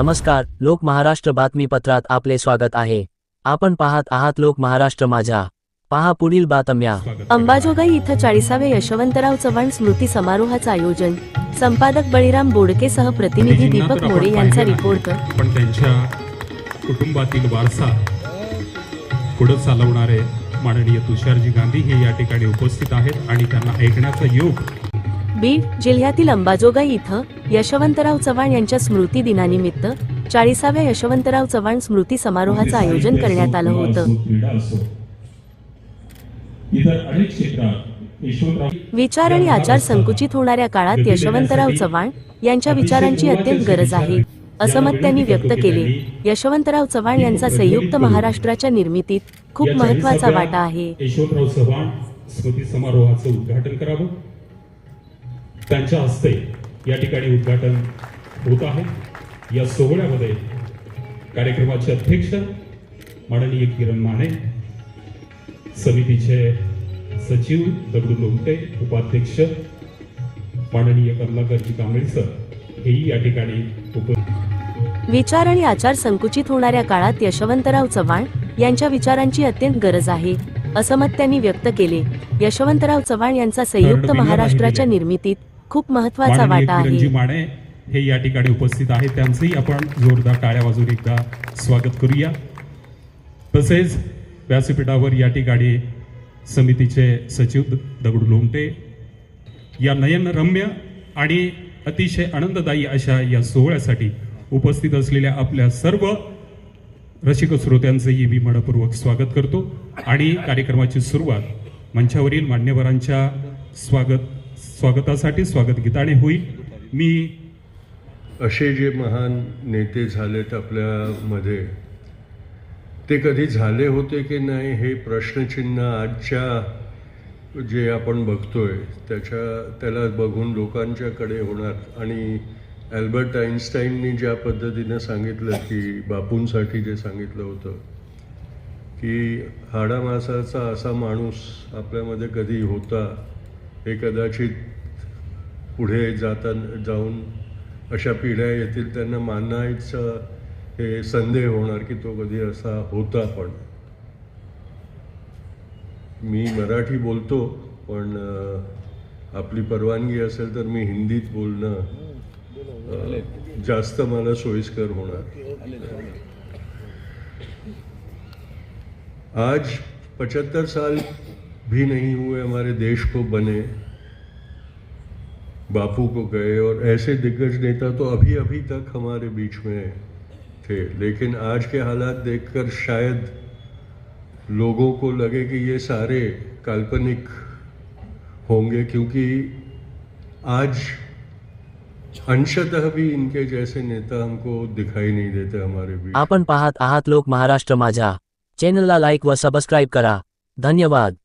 नमस्कार लोक महाराष्ट्र बातमीपत्रात आपले स्वागत आहे. आपण पाहत आहात लोक महाराष्ट्र माझ्या. पहा पुढील बातम्या. अंबाजोगाई इथं चाळीसाव्या यशवंतराव चव्हाण स्मृती समारोहाचं आयोजन. संपादक बळीराम बोडकेसह प्रतिनिधी गांधीजींना दीपक मोरे यांचा रिपोर्ट. पण त्यांच्या कुटुंबातील वारसा पुढे चालवणारे माननीय तुषारजी गांधी हे या ठिकाणी उपस्थित आहेत आणि त्यांना ऐकण्याचा योग बीड जिल्ह्यातील अंबाजोगाई इथं यशवंतराव चव्हाण यांच्या स्मृती दिनानिमित्त चाळीसाव्या यशवंतराव चव्हाण स्मृती समारोहाचं आयोजन करण्यात आलं होतं. विचार आणि आचार संकुचित होणाऱ्या काळात यशवंतराव चव्हाण यांच्या विचारांची अत्यंत गरज आहे. असं मत त्यांनी व्यक्त केले यशवंतराव चव्हाण यांचा संयुक्त महाराष्ट्राच्या निर्मितीत खूप महत्त्वाचा वाटा आहे. यशवंतराव चव्हाण स्मृती समारोहाचं उद्घाटन करावं. त्यांच्या हस्ते या ठिकाणी उद्घाटन होत आहे. या सोहळ्यामध्ये कार्यक्रमाचे अध्यक्ष माननीय किरण माने समितीचे सचिव दगडू लोमटे उपाध्यक्ष माननीय कमलाकरजी कांबळे सर हेही या ठिकाणी उपस्थित विचार आणि आचार संकुचित होणाऱ्या काळात यशवंतराव चव्हाण यांच्या विचारांची अत्यंत गरज आहे असं मत त्यांनी व्यक्त केले. यशवंतराव चव्हाण यांचा संयुक्त महाराष्ट्राच्या निर्मितीत खूप महत्त्वाचा वाटा आहे. माने हे या ठिकाणी उपस्थित आहेत. त्यांचंही आपण जोरदार टाळ्या वाजून एकदा स्वागत करूया. तसेच व्यासपीठावर या ठिकाणी समितीचे सचिव दगडू लोमटे या नयनरम्य आणि अतिशय आनंददायी अशा या सोहळ्यासाठी उपस्थित असलेल्या आपल्या सर्व रसिक श्रोत्यांचंही मी मनपूर्वक स्वागत करतो. आणि कार्यक्रमाची सुरुवात मंचावरील मान्यवरांच्या स्वागत स्वागतासाठी स्वागत गीताने होईल. मी असे जे महान नेते झालेत आपल्यामध्ये ते कधी झाले होते की नाही हे प्रश्नचिन्ह आजच्या जे आपण बघतोय त्याच्या त्याला बघून लोकांच्याकडे होणार. आणि अल्बर्ट आईन्स्टाईननी ज्या पद्धतीनं सांगितलं की बापूंसाठी जे सांगितलं होतं की हाडामासाचा असा माणूस आपल्यामध्ये कधी होता हे कदाचित पुढे जाता जाऊन अशा पिढ्या येतील त्यांना मानायचं हे संदेह होणार की तो कधी असा होता पण. मी मराठी बोलतो पण आपली परवानगी असेल तर मी हिंदीत बोलणं जास्त मला सोयीस्कर होणार. आज पचहत्तर साल भी नहीं हुए, हमारे देश को बने, बापू को गए और ऐसे दिग्गज नेता तो अभी अभी तक हमारे बीच में थे। लेकिन आज के हालात देखकर शायद लोगों को लगे कि ये सारे काल्पनिक होंगे, क्योंकि आज अंशतः भी इनके जैसे नेता हमको दिखाई नहीं देते हमारे बीच। आपण पाहत आहात लोक महाराष्ट्र माझ्या चॅनलला लाईक व सबस्क्राईब करा। धन्यवाद।